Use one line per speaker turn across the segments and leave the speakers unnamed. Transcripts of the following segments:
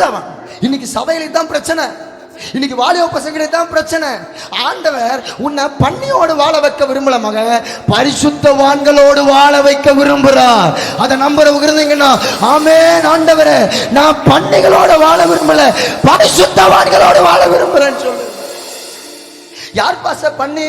இருந்தவன் இன்னைக்கு சபையில தான் பிரச்சனை. இன்னைக்கு வாலிப பசங்களுக்கு தான் பிரச்சனை. ஆண்டவர் உன்னை பண்ணியோடு வாழ வைக்க விரும்பல மக பரிசுத்தவான்களோடு வாழ வைக்க விரும்புறார். அதை நம்புற இருந்தீங்கன்னா ஆமே ஆண்டவரே நான் பண்ணிகளோட வாழ விரும்பல பரிசுத்தவான்களோடு வாழ விரும்புறேன்னு சொல்லு. யார் பாச பண்ணி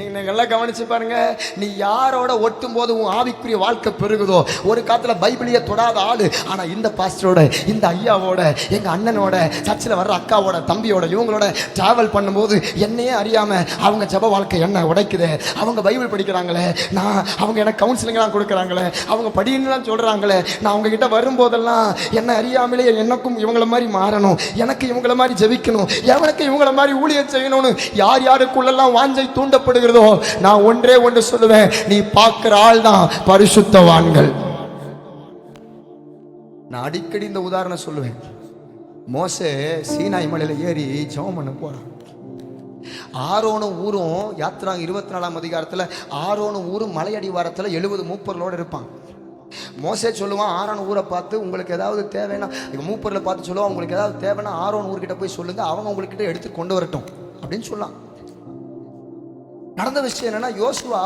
நீங்கள் நல்லா கவனிச்சு பாருங்க. நீ யாரோட ஒட்டும் போது உன் ஆவிக்குரிய வாழ்க்கை பெருகுதோ ஒரு காலத்தில் பைபிளையே தொடாத ஆளு. ஆனால் இந்த பாஸ்டரோட இந்த ஐயாவோட எங்கள் அண்ணனோட சர்ச்சில் வர்ற அக்காவோட தம்பியோட இவங்களோட ட்ராவல் பண்ணும்போது என்னையே அறியாமல் அவங்க ஜப வாழ்க்கை என்ன உடைக்குது. அவங்க பைபிள் படிக்கிறாங்களே நான் அவங்க எனக்கு கவுன்சிலிங்லாம் கொடுக்குறாங்களே அவங்க படின்னுலாம் சொல்கிறாங்களே நான் அவங்கக்கிட்ட வரும்போதெல்லாம் என்ன அறியாமலே எனக்கும் இவங்கள மாதிரி மாறணும். எனக்கு இவங்கள மாதிரி ஜெபிக்கணும். எவனுக்கு இவங்கள மாதிரி ஊழியர் செய்யணும்னு யார் யாருக்குள்ளெல்லாம் வாஞ்சை தூண்டப்படுகிறதோ நான் ஒன்றே ஒன்று சொல்லுவேன். நீ பார்க்கிற ஆள் தான் பரிசுத்தவான்கள். நான் அடிக்கடி இந்த உதாரணம் சொல்லுவேன். மோசே சீனாய் மலையில ஏறி ஜெபம் பண்ண போறான். ஆரோனும் ஊரும் யாத்ரா இருபத்தி நாலாம் அதிகாரத்தில் ஆரோனும் ஊரும் மலையடி அடிவாரத்தில் எழுபது மூப்பர்களோடு இருப்பான். மோசே சொல்லுவான் ஆரோன் ஊரை பார்த்து உங்களுக்கு ஏதாவது தேவைன்னா இவன் மூப்பரில் பார்த்து சொல்லுவான் உங்களுக்கு ஏதாவது தேவைன்னா ஆரோன் ஊர்கிட்ட போய் சொல்லுங்க அவங்க உங்ககிட்ட எடுத்து கொண்டு வரட்டும். அப்படின்னு சொல்லலாம் நடந்த விஷயம் என்னன்னா யோசுவா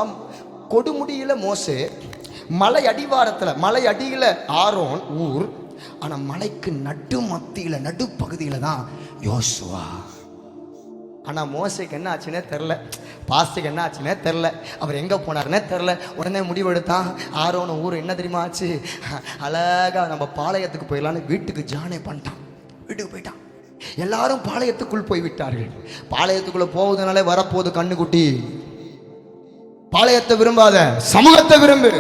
கொடுமுடியில மோசே மலை அடிவாரத்தில் மலை அடியில் ஆரோன் ஊர் ஆனால் மலைக்கு நடு மத்தியில் நடுப்பகுதியில் தான் யோசுவா. ஆனால் மோசைக்கு என்ன ஆச்சுன்னே தெரில பாஸ்டுக்கு என்ன ஆச்சுன்னே தெரில அவர் எங்கே போனாருன்னே தெரில உடனே முடிவெடுத்தான். ஆரோன ஊர் என்ன தெரியுமா ஆச்சு? அழகா நம்ம பாளையத்துக்கு போயிடலான்னு வீட்டுக்கு ஜானே பண்ணிட்டான். வீட்டுக்கு போயிட்டான். எல்லாரும் பாளையத்துக்குள் போய் விட்டார்கள் பாளையத்துக்குள்ளே போவதுனாலே வரப்போகுது கண்ணுக்குட்டி. பாளையத்தை விரும்பாத சமூகத்தை விரும்பு.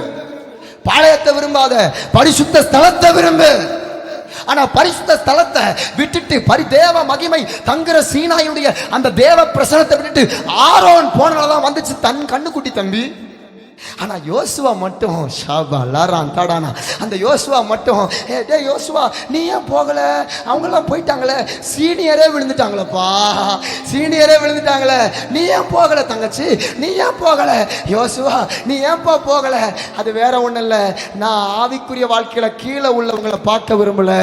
பாளையத்தை விரும்பாத பரிசுத்த ஸ்தலத்தை விரும்பு. ஆனா பரிசுத்த ஸ்தலத்தை விட்டுட்டு பரிதேவ மகிமை தங்குற சீனாயுடைய அந்த தேவ பிரசனத்தை விட்டுட்டு ஆரோன் போனதான் வந்துச்சு தன் கண்ணுக்குட்டி தம்பி. ஆனா யோசுவா மட்டும் ஷாபா லாரான் தாடானா. அந்த யோசுவா மட்டும் ஏ டே யோசுவா நீ ஏன் போகல? அவங்கெல்லாம் போயிட்டாங்களே. சீனியரே விழுந்துட்டாங்களப்பா. சீனியரே விழுந்துட்டாங்களே. நீ ஏன் போகல தங்கச்சி? நீ ஏன் போகல? யோசுவா நீ ஏன்பா போகல? அது வேற ஒண்ணும் இல்லை. நான் ஆவிக்குரிய வாழ்க்கையில கீழே உள்ளவங்களை பார்க்க விரும்பலை.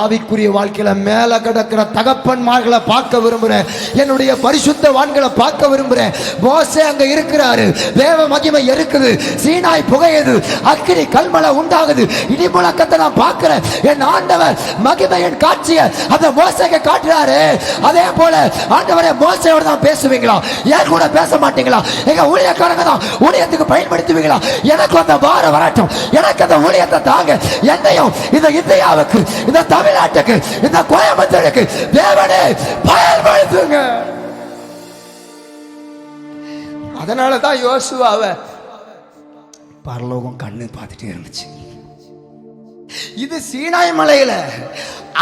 ஆவிக்குரிய வாழ்க்கையில மேலே கிடக்கிற தகப்பன்மார்களை பார்க்க விரும்புகிறேன் என்னுடைய பரிசுத்த வான்களை பார்க்க விரும்புகிறேன் மோசே அங்கே இருக்கிறாரு. தேவ மகிமை இருக்குது சீனாய் புகையது. அக்கினி கல்மலை உண்டாகுது. இடி முழக்கத்தை நான் பார்க்கிறேன். என் ஆண்டவர் மகிமையின் காட்சியை அந்த மோசைக்கு காட்டுறாரு. அதே போல ஆண்டவரே மோசையோட தான் பேசுவீங்களா? ஏன் கூட பேச மாட்டீங்களா? எங்க ஊழியக்காரங்க தான் ஊழியத்துக்கு பயன்படுத்துவீங்களா? எனக்கு அந்த வார வரட்டும். எனக்கு அந்த ஊழியத்தை தாங்க. என்னையும் இந்த இந்தியாவுக்கு இந்த தமிழ்நாட்டுக்கு இந்த கோயம்புத்தூருக்கு தேவனே பயன்படுத்துங்க. அதனால தான் யோசுவாவை பரலோகம் கண்ணு பார்த்துட்டே இருந்துச்சு. இது சீனாய் மலையில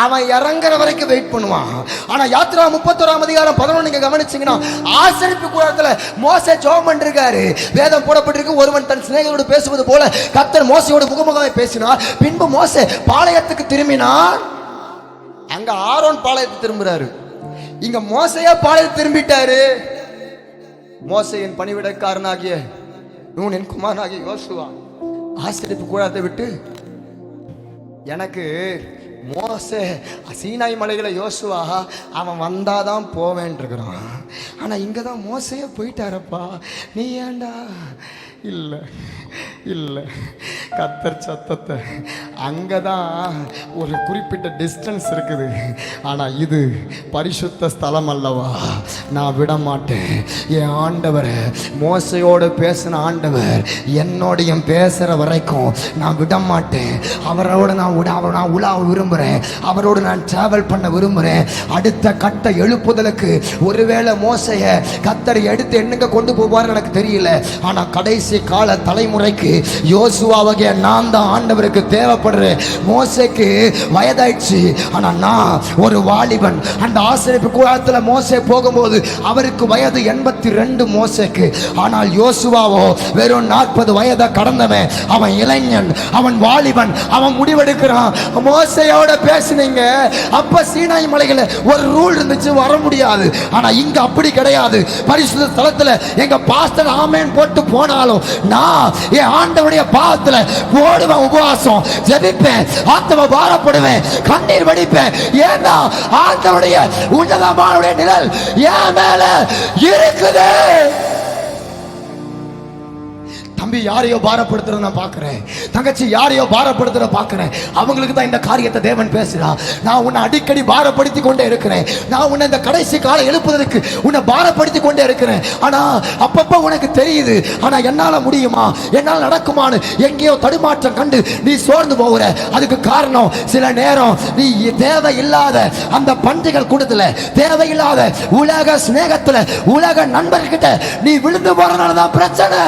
அவன் இறங்குற வரைக்கும் வெயிட் பண்ணுவான். ஆனா யாத்ரா முப்பத்தோராம் அதிகாரம் பதினொன்று நீங்க கவனிச்சீங்கன்னா ஆசரிப்பு கூடத்துல மோச ஜோம் பண்ணிருக்காரு வேதம் போடப்பட்டிருக்கு. ஒருவன் தன் சிநேகரோடு பேசுவது போல கத்தர் மோசையோடு முகமுகமாய் பேசினார். பின்பு மோச பாளையத்துக்கு திரும்பினார். அங்க ஆரோன் பாளையத்துக்கு திரும்புறாரு. இங்க மோசையா பாளையத்தை திரும்பிட்டாரு. மோசையின் பணிவிடைக்காரனாகிய நூனின் குமாராகி யோசுவா ஆசிரியப்பு கூடாரத்தை விட்டு எனக்கு மோச சீனாய் மலைகளை யோசுவா அவன் வந்தால் தான் இருக்கிறான் ஆனால் இங்கே தான் மோசையே போயிட்டாரப்பா. நீ ஏன்டா? இல்லை இல்லை. கத்தர் சத்தத்தை. அங்கே தான் ஒரு குறிப்பிட்ட டிஸ்டன்ஸ் இருக்குது. ஆனால் இது பரிசுத்த ஸ்தலம் அல்லவா? நான் விட மாட்டேன் என் ஆண்டவர் மோசையோடு பேசின ஆண்டவர் என்னோடையும் பேசுகிற வரைக்கும் நான் விட மாட்டேன் அவரோட நான் விட அவரை நான் உலாவ விரும்புகிறேன் அவரோடு நான் ட்ராவல் பண்ண விரும்புகிறேன் அடுத்த கட்ட எழுப்புதலுக்கு ஒருவேளை மோசையை கத்தரை எடுத்து என்னங்க கொண்டு போவார்னு எனக்கு தெரியல. ஆனால் கடைசி கால தலைமுறைக்கு யோசுவாவை ஆகிய நான் தான் ஆண்டவருக்கு தேவைப்படுறேன் மோசைக்கு வயதாயிடுச்சு. ஆனால் நான் ஒரு வாலிபன். அந்த ஆசிரியப்பு கூடத்தில் மோசை போகும்போது அவருக்கு வயது எண்பத்தி ரெண்டு மோசைக்கு. ஆனால் யோசுவாவோ வெறும் நாற்பது வயதை கடந்தவன். அவன் இளைஞன் அவன் வாலிபன் அவன் முடிவெடுக்கிறான். மோசையோட பேசுனீங்க. அப்ப சீனாய் மலைகளை ஒரு ரூல் இருந்துச்சு வர முடியாது. ஆனா இங்க அப்படி கிடையாது. பரிசுத்த ஸ்தலத்துல எங்க பாஸ்டர் ஆமேன் போட்டு போனாலும் நான் என் ஆண்டவனுடைய பாவத்துல ஓடுவேன் உபவாசம் ஜெபிப்பேன் ஆத்ம பாரப்படுவேன் கண்ணீர் வடிப்பேன். ஏன்னா ஆண்டவருடைய உன்னதமானுடைய நிழல் என் மேல இருக்குது. தம்பி யாரையோ பாரப்படுத்துறத நான் பார்க்குறேன். தங்கச்சி யாரையோ பாரப்படுத்துறத பார்க்குறேன். அவங்களுக்கு தான் இந்த காரியத்தை தேவன் பேசுகிறான் நான் உன்னை அடிக்கடி பாரப்படுத்தி கொண்டே இருக்கிறேன். நான் உன்னை இந்த கடைசி காலம் எழுப்புவதற்கு உன்னை பாரப்படுத்தி கொண்டே இருக்கிறேன். ஆனால் அப்பப்போ உனக்கு தெரியுது. ஆனால் என்னால் முடியுமா? என்னால் நடக்குமான்னு எங்கேயோ தடுமாற்றம் கண்டு நீ சோர்ந்து போகிற. அதுக்கு காரணம் சில நேரம் நீ தேவையில்லாத அந்த பன்றிகள் கூட்டத்தில் தேவையில்லாத உலக சிநேகத்தில் உலக நண்பர்கிட்ட நீ விழுந்து போறதுனால தான் பிரச்சனை.